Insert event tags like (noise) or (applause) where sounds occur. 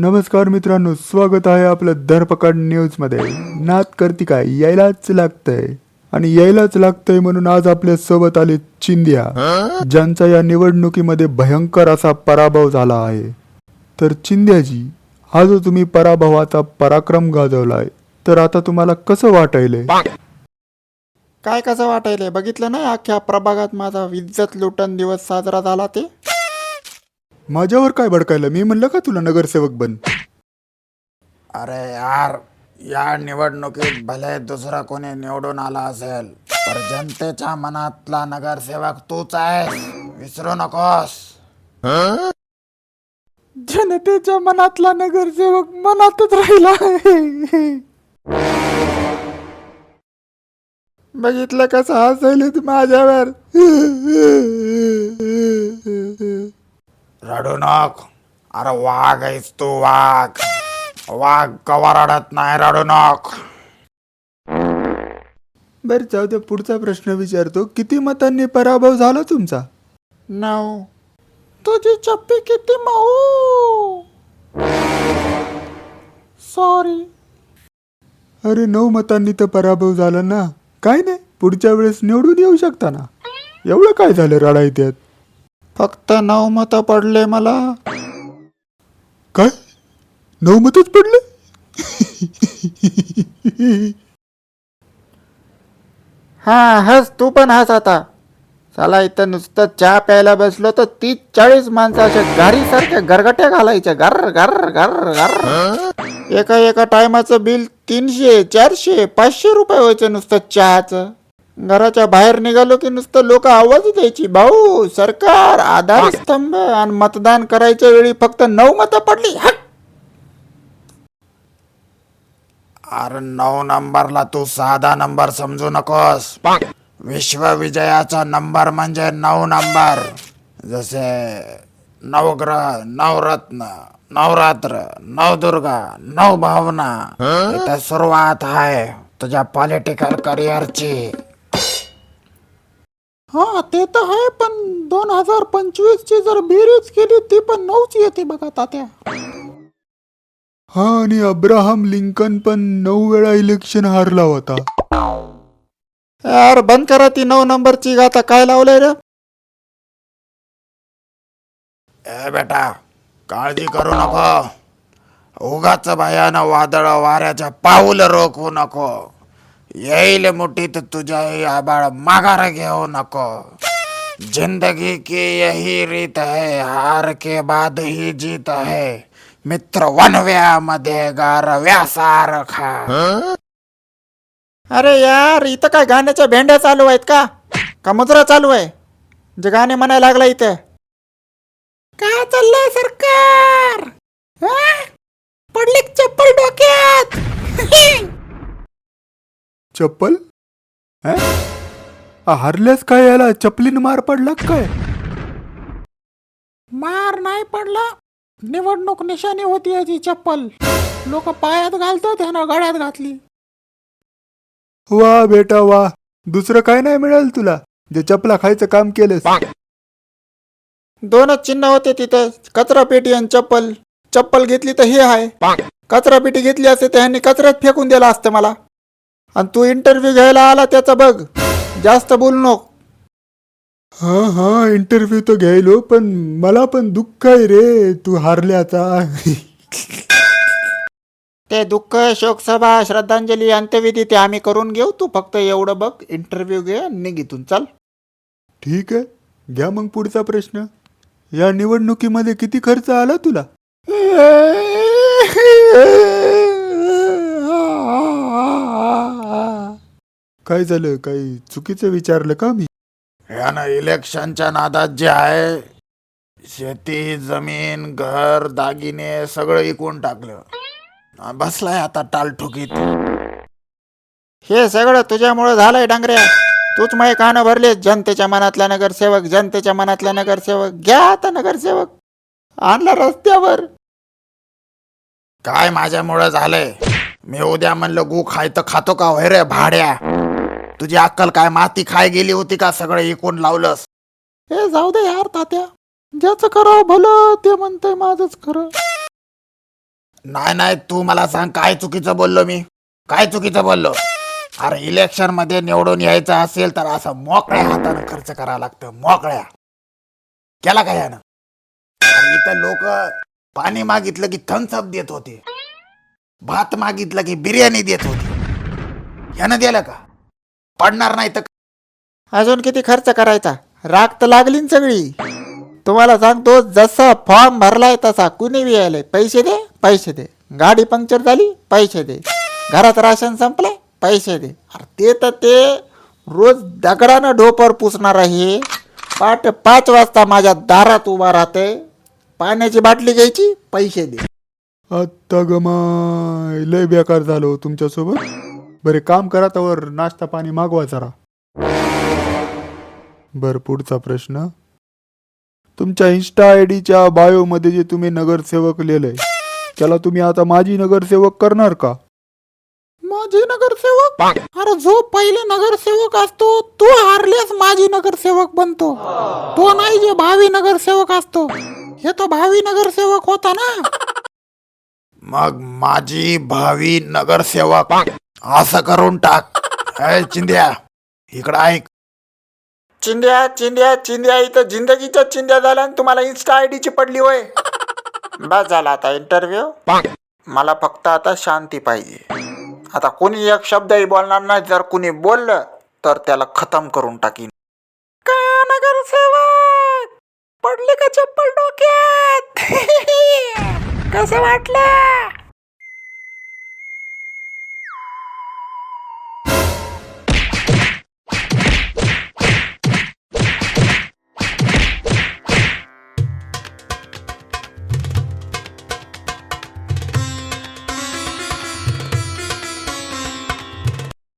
नमस्कार मित्रांनो स्वागत आहे आपलं धरपकड न्यूजमध्ये नात करती काय? यायलाच लागतंय. आणि यायलाच लागतंय म्हणून आज आपल्यासोबत आले चिंदिया ज्यांचा या निवडणुकीमध्ये भयंकर असा पराभव झाला आहे. तर चिंद्याजी हा जो तुम्ही पराभवाचा पराक्रम गाजवलाय तर आता तुम्हाला कसं वाटायलंय? काय कसं वाटायलंय? बघितलं नाही अख्ख्या प्रभागात माझा इज्जत लुटन दिवस साजरा झाला ते? माझ्यावर काय भडकायलं? मी म्हणलं का तुला नगरसेवक बन? अरे यार या निवडणुकीत भले दुसरा कोणी निवडून आला असेल पर जनतेच्या मनातला नगरसेवक तूच आहे विसरू नकोस. जनतेच्या मनातला नगरसेवक मनातच राहिला बघितलं कसं हसायले तू माझ्यावर? रडू नको. अरे वाघ आहेस तू वाघ. वाघ कवा रडत नाही रडू नको. बरं जाऊ दे पुढचा प्रश्न विचारतो. किती मतांनी पराभव झाला तुमचा? नऊ. तुझी चप्पी किती मऊ? सॉरी अरे नऊ मतांनी तर पराभव झाला ना. काय नाही पुढच्या वेळेस निवडून येऊ शकता ना. एवढं काय झालं रडाई त्यात फक्त नऊ मत पडले मला. काय? नऊ मतच पडले? हा हस तू पण हस आता. चला इथं नुसतं चहा प्यायला बसलो तर तीस चाळीस माणसं अशा गारीसारख्या गरगट्या घालायच्या. गर गर गर गर एका एका टायमाचं बिल तीनशे चारशे पाचशे रुपये व्हायचं नुसतं चहाचं. घराच्या बाहेर निघालो की नुसतं लोक आवाज द्यायची भाऊ सरकार आधार स्तंभ आणि मतदान करायच्या वेळी फक्त नऊ मतं पडली. हट अरे नऊ नंबरला तू साधा नंबर समजू नकोस. विश्वविजयाचा नंबर म्हणजे नऊ नंबर. जसे नवग्रह नवरत्न नवरात्र नवदुर्गा नऊ भावना इथं सुरुवात आहे तुझ्या पॉलिटिकल करिअरची हा ते तर आहे पण दोन हजार पंचवीस ची जर बेरीज केली ती पण नऊच येते बघा तात्या. हा आणि अब्राहम लिंकन पण नऊ वेळा इलेक्शन हारला होता. यार बंद करा ती नऊ नंबरची गाता काय लावलंय रे? ए बेटा काळजी करू नको. उगाच भयानं वादळ वाऱ्याच्या पाऊल रोखू नको. येईल मुठीत तुझ्या ही आबाळ माघार घेऊ नको. जिंदगी की यही रीत है हार के बाद ही जीत है. मित्र वनव्यामध्ये गारव्या सारखा अरे यार इथं काय गाण्याच्या भेंड्या चालू आहेत का? का मुद्रा चालू आहे? जे गाणे म्हणायला लागला इथे. काय चाललंय सरकार? हा? पडली का चप्पल डोक्यात. (laughs) चप्पल? हा? आ, हारल्यास काय याला चपलीन मार पडला काय? मार नाही पडला. निवडणूक निशाणी होती याची चप्पल. लोक पायात घालतात ह्यानं गळ्यात घातली. वा बेटा वा. दुसरं काय नाही मिळालं तुला? जे चपला खायचं काम केलंस. दोनच चिन्ह होते तिथे. कचरा पेटी आणि चप्पल. चप्पल घेतली तर हे आहे. कचरा पेटी घेतली असते तर ह्यांनी कचऱ्यात फेकून दिला असतं मला. आणि तू इंटरव्ह्यू घ्यायला आला त्याचा बघ. जास्त बोलू नको. हा हा इंटरव्ह्यू तर घ्यायलो पण मला पण दुःख आहे रे तू हारल्याचा. (laughs) ते दुःख शोकसभा श्रद्धांजली अंत्यविधी ते आम्ही करून घेऊ. तू फक्त एवढं बघ इंटरव्ह्यू घे आणि निघ इथून. चल. ठीक आहे. घ्या मग पुढचा प्रश्न. या निवडणुकीमध्ये किती खर्च आला तुला? (laughs) काय झालं? काही चुकीचं विचारलं का मी? यानं इलेक्शनच्या नादात जे आहे शेती जमीन घर दागिने सगळं इकून टाकलं. बसलाय आता टालठुकीत. हे सगळं तुझ्यामुळे झालंय डांगऱ्या. तूच माझे कानं भरले जनतेच्या मनातला नगरसेवक जनतेच्या मनातला नगरसेवक. घ्या आता नगरसेवक. आणला रस्त्यावर. काय माझ्यामुळे झालंय? मी उद्या म्हणलं गु खाय तर खातो का? होय रे भाड्या. तुझी अक्कल काय? माती खाय गेली होती का? सगळं इकून लावलंस. हे जाऊ दे यार तात्या. ज्याचं करावं भलं ते म्हणतंय माझंच खरं. नाही नाही तू मला सांग काय चुकीचं बोललो मी? काय चुकीचं बोललो? अरे इलेक्शनमध्ये निवडून यायचं असेल तर असं मोकळ्या हातानं खर्च करावं लागतं मोकळ्या. केला का यानं? अरे इथं लोक पाणी मागितलं की थम्सअप देत होते. भात मागितलं की बिर्याणी देत होते. यानं दिलं का? पडणार नाही तर अजून किती खर्च करायचा? राग तर लागली ना सगळी. तुम्हाला सांगतो जसा फॉर्म भरलाय तसा कुणी बी यायले पैसे दे पैसे दे. गाडी पंक्चर झाली पैसे दे. घरात राशन संपले पैसे दे. अरे ते तर ते रोज दगडानं डोपर पुसणार आहे. पाठ पाच वाजता माझ्या दारात उभा राहते पाण्याची बाटली घ्यायची पैसे दे. आत्ता गमाय लय बेकार झालो तुमच्यासोबत. बरे काम करा त्यावर नाश्ता पाणी मागवा जरा. बर पुढचा प्रश्न. तुमच्या इन्स्टा आय डीच्या बायोमध्ये जे तुम्ही नगरसेवक लिहिलंय त्याला तुम्ही आता माजी नगरसेवक करणार का? माझी नगरसेवक? अरे जो पहिले नगरसेवक असतो तो हारलेच माझी नगरसेवक बनतो. तो नाही जे भावी नगरसेवक असतो. हे तो भावी नगरसेवक होता ना? मग माझी भावी नगरसेवक असं करून टाक. अय चिंद्या इकडं ऐक. चिंद्या चिंद्या चिंद्या इथं जिंदगीच्या चिंद्या झाल्या आणि तुम्हाला इन्स्टा आय ची पडली होय. बस झाला आता इंटरव्ह्यू मला फक्त आता शांती पाहिजे. आता कोणी एक शब्दही बोलणार नाही. जर कुणी बोललं तर त्याला खतम करून टाकीन. का नगरसेवक? पडले का चप्पल डोक्यात? (laughs) कसं वाटलं?